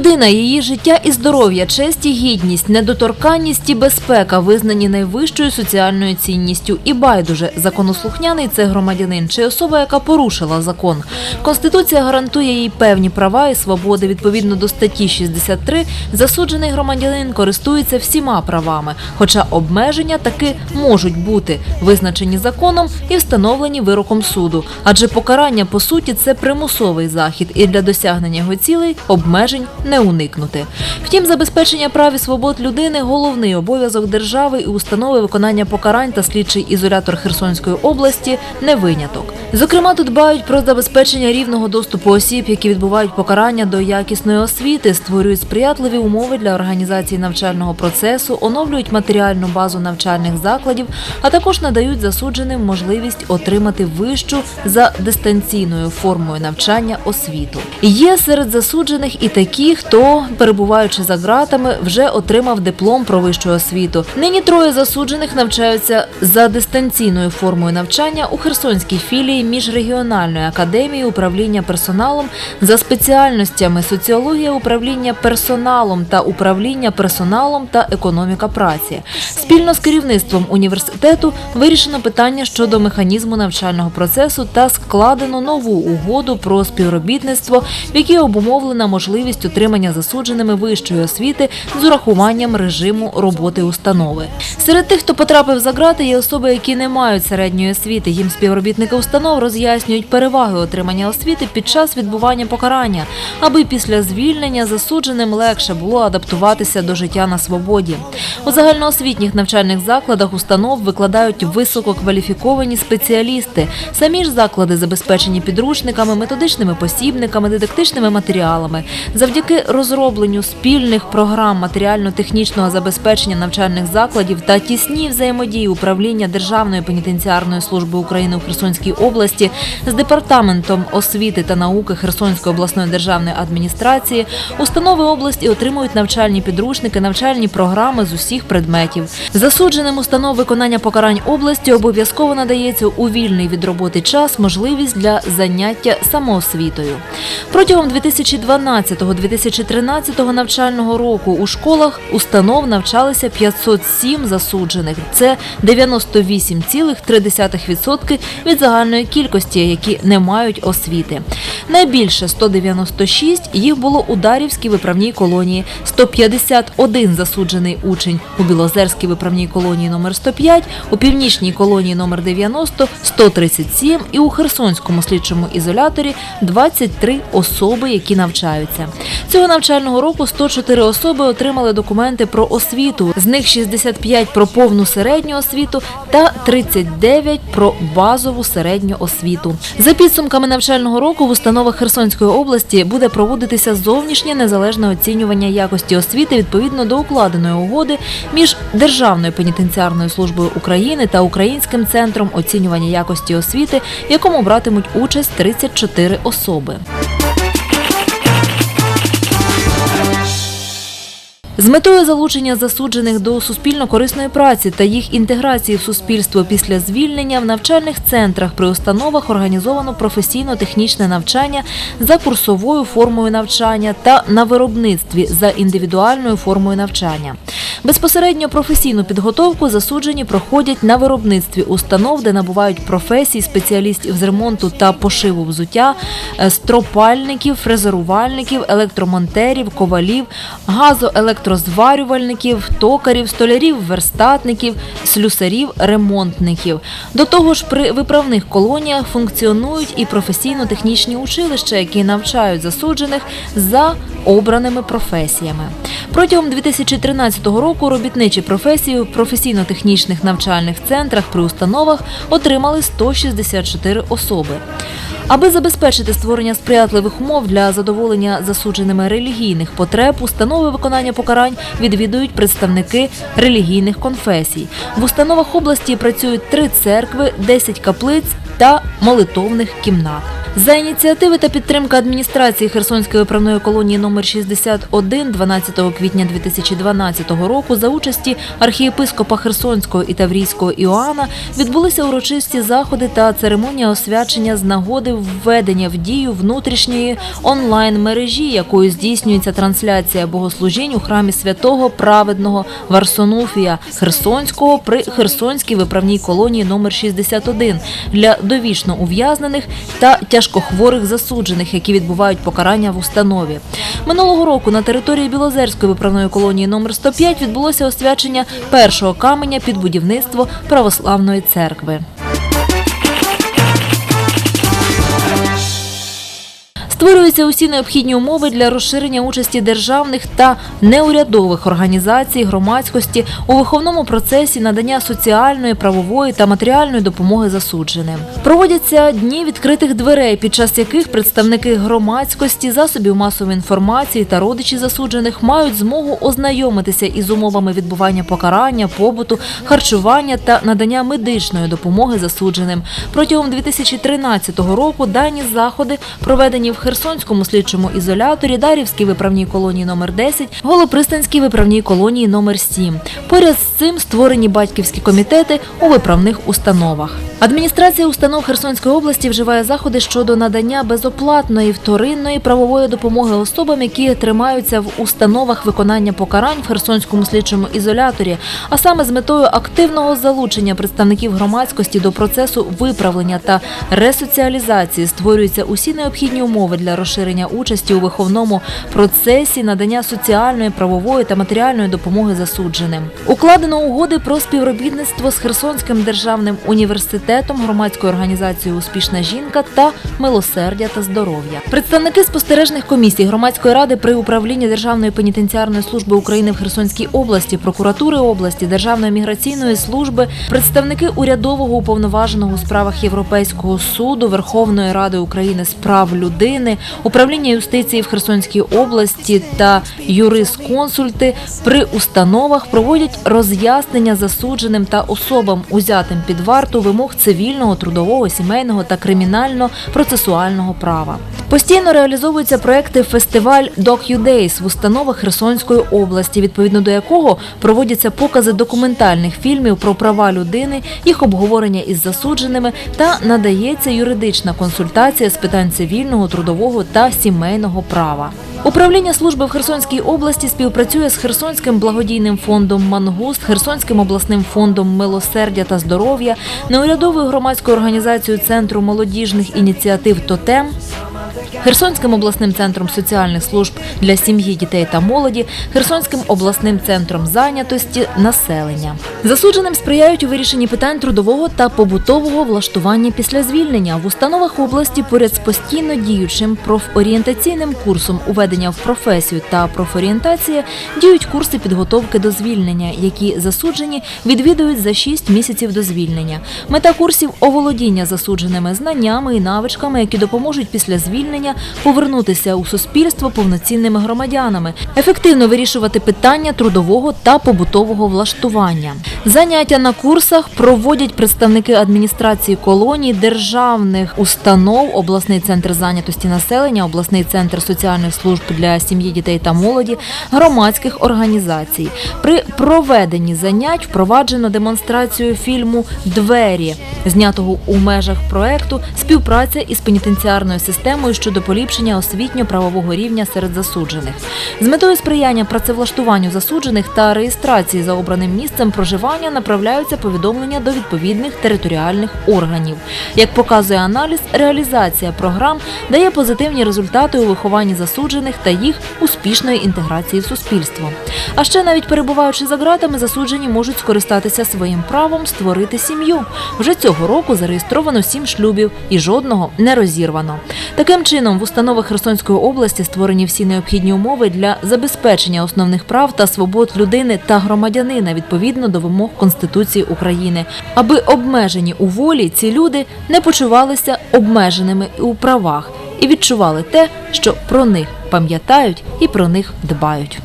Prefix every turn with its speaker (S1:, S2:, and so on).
S1: Людина, її життя і здоров'я, честь і гідність, недоторканність і безпека визнані найвищою соціальною цінністю. І байдуже законослухняний це громадянин чи особа, яка порушила закон. Конституція гарантує їй певні права і свободи. Відповідно до статті 63, засуджений громадянин користується всіма правами, хоча обмеження таки можуть бути визначені законом і встановлені вироком суду. Адже покарання по суті це примусовий захід, і для досягнення його цілей обмежень уникнути. Втім, забезпечення прав і свобод людини головний обов'язок держави і установи виконання покарань та слідчий ізолятор Херсонської області не виняток. Зокрема, тут дбають про забезпечення рівного доступу осіб, які відбувають покарання до якісної освіти, створюють сприятливі умови для організації навчального процесу, оновлюють матеріальну базу навчальних закладів, а також надають засудженим можливість отримати вищу за дистанційною формою навчання освіту. Є серед засуджених і такі, хто, перебуваючи за ґратами, вже отримав диплом про вищу освіту. Нині троє засуджених навчаються за дистанційною формою навчання у Херсонській філії міжрегіональної академії управління персоналом за спеціальностями соціологія управління персоналом та управління персоналом та економіка праці. Спільно з керівництвом університету вирішено питання щодо механізму навчального процесу та складено нову угоду про співробітництво, в якій обумовлена можливість отримання засудженими вищої освіти з урахуванням режиму роботи установи. Серед тих, хто потрапив за ґрати, є особи, які не мають середньої освіти. Їм співробітники установ роз'яснюють переваги отримання освіти під час відбування покарання, аби після звільнення засудженим легше було адаптуватися до життя на свободі. У загальноосвітніх навчальних закладах установ викладають висококваліфіковані спеціалісти. Самі ж заклади забезпечені підручниками, методичними посібниками, дидактичними матеріалами. Завдяки розробленню спільних програм матеріально-технічного забезпечення навчальних закладів та тісній взаємодії управління Державної пенітенціарної служби України у Херсонській області з департаментом освіти та науки Херсонської обласної державної адміністрації установи області отримують навчальні підручники, навчальні програми з усіх предметів. Засудженим установ виконання покарань області обов'язково надається у вільний від роботи час можливість для заняття самоосвітою. Протягом 2012-2013 навчального року у школах установ навчалися 507 засуджених. Це 98,3% від загальної кількості, які не мають освіти. Найбільше 196 їх було у Дарівській виправній колонії, 151 засуджений учень у Білозерській виправній колонії номер 105, у Північній колонії номер 90, 137 і у Херсонському слідчому ізоляторі 23 особи, які навчаються. Цього навчального року 104 особи отримали документи про освіту, з них 65 про повну середню освіту та 39 про базову середню освіту. За підсумками навчального року в установах Херсонської області буде проводитися зовнішнє незалежне оцінювання якості освіти відповідно до укладеної угоди між Державною пенітенціарною службою України та Українським центром оцінювання якості освіти, в якому братимуть участь 34 особи. З метою залучення засуджених до суспільно-корисної праці та їх інтеграції в суспільство після звільнення в навчальних центрах при установах організовано професійно-технічне навчання за курсовою формою навчання та на виробництві за індивідуальною формою навчання. Безпосередньо професійну підготовку засуджені проходять на виробництві установ, де набувають професій спеціалістів з ремонту та пошиву взуття, е, стропальників, фрезерувальників, електромонтерів, ковалів, газоелектрозварювальників, токарів, столярів, верстатників, слюсарів, ремонтників. До того ж, при виправних колоніях функціонують і професійно-технічні училища, які навчають засуджених за обраними професіями. Протягом 2013 року робітничі професії в професійно-технічних навчальних центрах при установах отримали 164 особи. Аби забезпечити створення сприятливих умов для задоволення засудженими релігійних потреб, установи виконання покарань відвідують представники релігійних конфесій. В установах області працюють три церкви, 10 каплиць та молитовних кімнат. За ініціативи та підтримки адміністрації Херсонської виправної колонії номер 61 12 квітня 2012 року за участі архієпископа Херсонського і Таврійського Іоанна відбулися урочисті заходи та церемонія освячення з нагоди введення в дію внутрішньої онлайн-мережі, якою здійснюється трансляція богослужінь у храмі святого праведного Варсонуфія Херсонського при Херсонській виправній колонії номер 61 для довічно ув'язнених та тяжкохворих засуджених, які відбувають покарання в установі. Минулого року на території Білозерської виправної колонії номер 105 відбулося освячення першого каменя під будівництво православної церкви. Створюються усі необхідні умови для розширення участі державних та неурядових організацій громадськості у виховному процесі надання соціальної, правової та матеріальної допомоги засудженим. Проводяться дні відкритих дверей, під час яких представники громадськості, засобів масової інформації та родичі засуджених мають змогу ознайомитися із умовами відбування покарання, побуту, харчування та надання медичної допомоги засудженим. Протягом 2013 року дані заходи проведені в Херсонському слідчому ізоляторі, Дарівській виправній колонії номер 10, Голопристанській виправній колонії номер 7. Поряд з цим створені батьківські комітети у виправних установах. Адміністрація установ Херсонської області вживає заходи щодо надання безоплатної вторинної правової допомоги особам, які тримаються в установах виконання покарань в Херсонському слідчому ізоляторі, а саме з метою активного залучення представників громадськості до процесу виправлення та ресоціалізації створюються усі необхідні умови для розширення участі у виховному процесі надання соціальної, правової та матеріальної допомоги засудженим. Укладено угоди про співробітництво з Херсонським державним університетом, громадською організацією Успішна жінка та милосердя та здоров'я. Представники спостережних комісій громадської ради при управлінні Державної пенітенціарної служби України в Херсонській області, прокуратури області, Державної міграційної служби, представники урядового уповноваженого у справах Європейського суду, Верховної Ради України з прав людини, управління юстиції в Херсонській області та юрисконсульти при установах проводять роз'яснення засудженим та особам, узятим під варту вимог цивільного, трудового, сімейного та кримінально-процесуального права. Постійно реалізовуються проекти фестиваль DocuDays в установах Херсонської області, відповідно до якого проводяться покази документальних фільмів про права людини, їх обговорення із засудженими та надається юридична консультація з питань цивільного, трудового та сімейного права. Управління служби в Херсонській області співпрацює з Херсонським благодійним фондом Мангуст, Херсонським обласним фондом Милосердя та здоров'я, неурядовою громадською організацією Центру молодіжних ініціатив Тотем. Херсонським обласним центром соціальних служб для сім'ї, дітей та молоді, Херсонським обласним центром зайнятості населення. Засудженим сприяють у вирішенні питань трудового та побутового влаштування після звільнення в установах області поряд з постійно діючим профорієнтаційним курсом уведення в професію та профорієнтація діють курси підготовки до звільнення, які засуджені відвідують за 6 місяців до звільнення. Мета курсів оволодіння засудженими знаннями і навичками, які допоможуть після звільнення повернутися у суспільство повноцінними громадянами, ефективно вирішувати питання трудового та побутового влаштування. Заняття на курсах проводять представники адміністрації колоній, державних установ, обласний центр зайнятості населення, обласний центр соціальних служб для сім'ї, дітей та молоді, громадських організацій. При проведенні занять впроваджено демонстрацію фільму Двері, знятого у межах проекту співпраця із пенітенціарною системою щодо поліпшення освітньо-правового рівня серед засуджених. З метою сприяння працевлаштуванню засуджених та реєстрації за обраним місцем проживання направляються повідомлення до відповідних територіальних органів. Як показує аналіз, реалізація програм дає позитивні результати у вихованні засуджених та їх успішної інтеграції в суспільство. А ще навіть перебуваючи за ґратами, засуджені можуть скористатися своїм правом створити сім'ю. Вже цього року зареєстровано сім шлюбів і жодного не розірвано. Таким чином, в установах Херсонської області створені всі необхідні умови для забезпечення основних прав та свобод людини та громадянина відповідно до вимог Конституції України, аби обмежені у волі ці люди не почувалися обмеженими у правах і відчували те, що про них пам'ятають і про них дбають.